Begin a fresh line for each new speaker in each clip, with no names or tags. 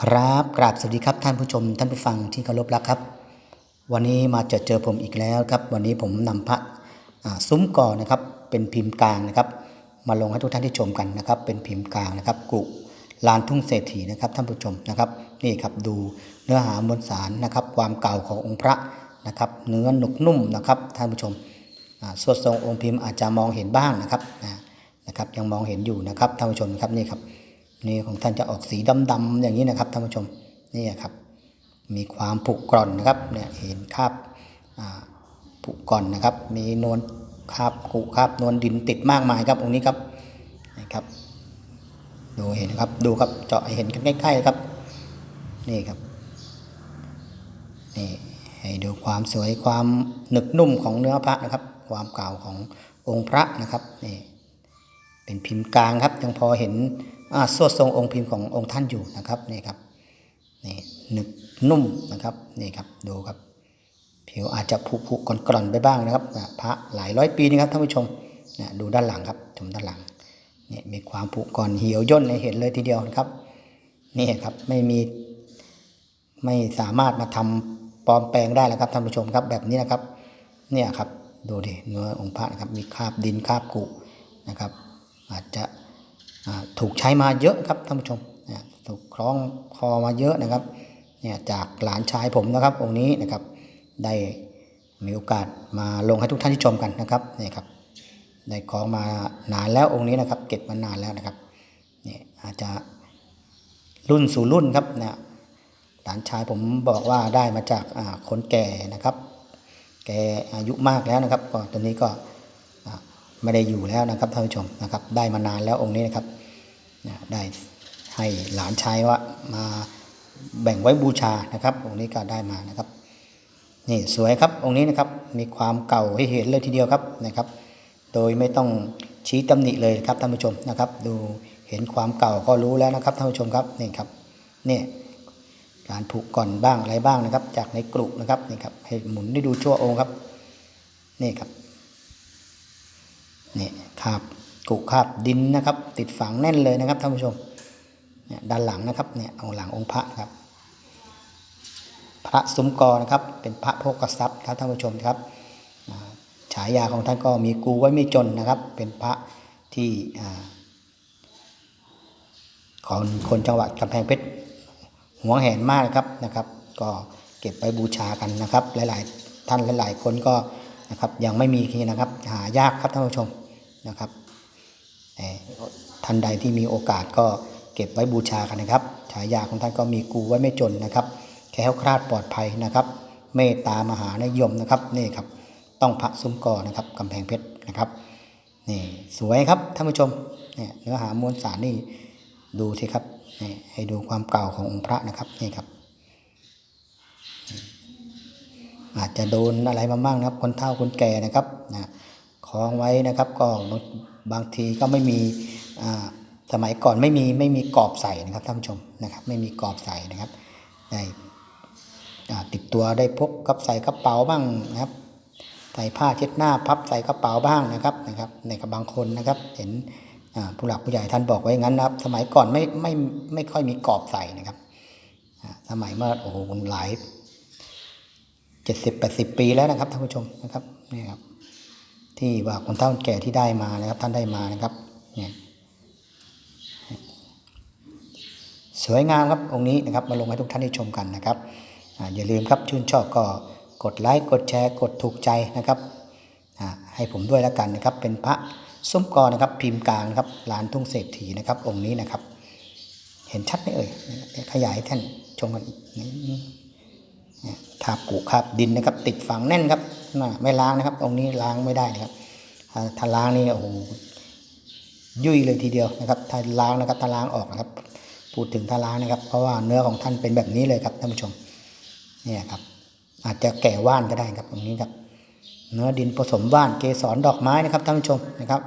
ครับกราบสวัสดีครับท่านผู้ชมท่านผู้ฟังที่เคารพรักครับ วันนี้มาเจอเจอผมอีกแล้วครับ วันนี้ผมนำพระซุ้มก่อนะครับ เป็นพิมพ์กลางนะครับ มาลงให้ทุกท่านได้ชมกันนะครับ เป็นพิมพ์กลางนะครับ กุลานทุ่งเศรษฐีนะครับ ท่านผู้ชมนะครับ นี่ครับดูเนื้อหามวลสารนะครับ ความเก่าขององค์พระนะครับ เนื้อหนุกนุ่มนะครับ ท่านผู้ชมอ่าสวดทรงองค์พิมพ์อาจจะมองเห็นบ้างนะครับนะครับ ยังมองเห็นอยู่นะครับท่านผู้ชมครับนี่ครับ นี่ของท่านจะออกสีดำๆอย่างนี้นะครับท่านผู้ชมนี่ครับมีความผุกร่อนนะครับเนี่ยเห็นคราบผุกร่อนนะครับ มีนวลคราบกุคราบนวลดินติดมากมายครับองค์นี้ครับนะครับดูเห็นครับดูครับเจาะเห็นกันใกล้ๆครับนี่ครับนี่ให้ดูความสวยความหนึบนุ่มของเนื้อพระนะครับ ความเก่าขององค์พระนะครับนี่เป็นพิมพ์กลางครับยังพอเห็น สวดทรงองค์พิมพ์ขององค์ท่านอยู่นะครับนี่ครับนี่หนึบนุ่มนะครับนี่ครับดูครับ ผิวอาจจะผุผุกร่อนกร่อนๆไปบ้างนะครับพระหลายร้อยปีนะครับท่านผู้ชมนี่ยดูด้านหลังครับชมด้านหลังเนี่ยมีความผุก่อนเหี่ยวย่นให้เห็นเลยทีเดียวนะครับนี่ครับไม่มีไม่สามารถมาทำปลอมแปลงได้แล้วครับท่านผู้ชมครับแบบนี้นะครับเนี่ยครับดูดิเนื้อองค์พระนะครับมีคราบดินคราบกุนะครับ อาจจะ ถูกใช้มาเยอะครับท่านผู้ชมถูกคล้องคอมาเยอะนะครับเนี่ยจากหลานชายผมนะครับองค์นี้นะครับได้มีโอกาสมาลงให้ทุกท่านที่ชมกันนะครับนี่ครับได้คล้องมานานแล้วองค์นี้นะครับ เก็บมานานแล้วนะครับนี่อาจจะรุ่นสู่รุ่นครับเนี่ยหลานชายผมบอกว่าได้มาจากคนแก่นะครับ แกอายุมากแล้วนะครับก็ตอนนี้ก็ ไม่ได้อยู่แล้วนะครับท่านผู้ชมนะครับได้มานานแล้วองค์นี้นะครับได้ให้หลานชายว่ามาแบ่งไว้บูชานะครับองค์นี้ก็ได้มานะครับนี่สวยครับองค์นี้นะครับมีความเก่าให้เห็นเลยทีเดียวครับนะครับ โดยไม่ต้องชี้ตำหนิเลยครับท่านผู้ชมนะครับ ดูเห็นความเก่าก็รู้แล้วนะครับท่านผู้ชมครับนี่ครับนี่การผูกก่อนบ้างอะไรบ้างนะครับ จากในกรุนะครับนี่ครับให้หมุนได้ดูชั่วองค์ครับนี่ครับ นี่คาบกุคาบดินนะครับ ติดฝังแน่นเลยนะครับท่านผู้ชมเนี่ยด้านหลังนะครับเนี่ยเอาหลังองค์พระครับ พระซุ้มกอนะครับ เป็นพระโภกทรัพย์ครับท่านผู้ชมครับฉายาของท่านก็มีกูไว้ไม่จนนะครับ เป็นพระที่ของคนจังหวัดกำแพงเพชรหัวแหนมากครับนะครับ ก็เก็บไปบูชากันนะครับ หลาย ๆ ท่านหลาย ๆ คนก็นะครับยังไม่มีนะครับหายากครับท่านผู้ชม นะครับท่านใดที่มีโอกาสก็เก็บไว้บูชากันนะครับฉายาของท่านก็มีกูไว้ไม่จนนะครับ แค้วคลาดปลอดภัยนะครับ เมตตามหานิยมนะครับนี่ครับต้องพระซุ้มกอนะครับกำแพงเพชรนะครับนี่สวยครับท่านผู้ชมเนี่ยเนื้อหามวลสารนี่ดูสิครับนี่ให้ดูความเก่าขององค์พระนะครับนี่ครับ อาจจะโดนอะไรมาบ้างนะครับ คนเฒ่าคนแก่นะครับนะ คล้องไว้นะครับ ก็บางทีก็ไม่มีสมัยก่อนไม่มีไม่มีกรอบใส่นะครับท่านผู้ชมนะครับไม่มีกรอบใส่นะครับได้ติดตัวได้พกกับใส่กระเป๋าบ้างนะครับใส่ผ้าเช็ดหน้าพับใส่กระเป๋าบ้างนะครับนะครับในกับบางคนนะครับ เห็นผู้หลักผู้ใหญ่ท่านบอกไว้งั้นนะครับ สมัยก่อนไม่ไม่ไม่ค่อยมีกรอบใส่นะครับสมัยเมื่อโอ้โหหลายเจ็ดสิบแปดสิบปีแล้วนะครับท่านผู้ชมนะครับนี่ครับ ที่ว่าคนเฒ่านแก่ที่ได้มานะครับ ท่านได้มานะครับเนี่ยสวยงามครับองค์นี้นะครับมาลงให้ทุกท่านได้ชมกันนะครับออย่าลืมครับชื่นชอบก็กดไลค์กดแชร์กดถูกใจนะครับให้ผมด้วยแล้วกันนะครับ เป็นพระซุ้มกอนะครับพิมพ์กลางนะครับลานทุ่งเศรษฐีนะครับ องค์นี้นะครับ เห็นชัดไหมเอ่ยขยายท่านชมกันอีกคาบกุคาบดินนะครับ ติดฝังแน่นครับ นะไม่ล้างนะครับ ตรงนี้ล้างไม่ได้นะครับถ้าถ้าล้างนี่โอ้โหยุ่ยเลยทีเดียวนะครับถ้าล้างนะครับถ้าล้างออกนะครับ พูดถึงถ้าล้างนะครับ เพราะว่าเนื้อของท่านเป็นแบบนี้เลยครับท่านผู้ชมเนี่ยครับ อาจจะแก่ว่านก็ได้ครับตรงนี้ครับ เนื้อดินผสมว่านเกสรดอกไม้นะครับท่านผู้ชมนะครับ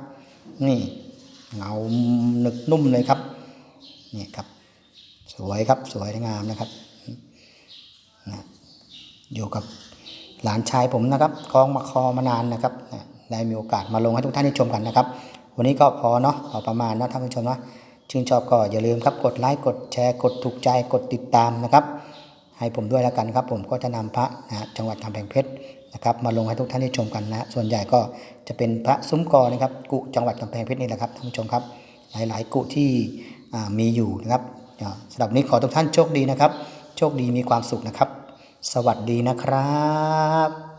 นี่เงาหนึกนุ่มเลยครับนี่ครับ สวยครับสวยงามนะครับนะอยู่กับ หลานชายผมนะครับคล้องมาคอมานานนะครับได้มีโอกาสมาลงให้ทุกท่านได้ชมกันนะครับ วันนี้ก็พอเนาะพอประมาณนะท่านผู้ชมนาะชื่นชอบก็อย่าลืมครับกดไลค์กดแชร์กดถูกใจกดติดตามนะครับ ให้ผมด้วยแล้วกันครับ ผมก็จะนำพระนะจังหวัดกำแพงเพชรนะครับมาลงให้ทุกท่านได้ชมกันนะส่วนใหญ่ก็จะเป็นพระซุ้มกอนะครับกุจังหวัดกำแพงเพชรนี่แหละครับท่านผู้ชมครับ หลายๆกุที่มีอยู่นะครับสำหรับนี้ขอทุกท่านโชคดีนะครับ โชคดีมีความสุขนะครับ สวัสดีนะครับ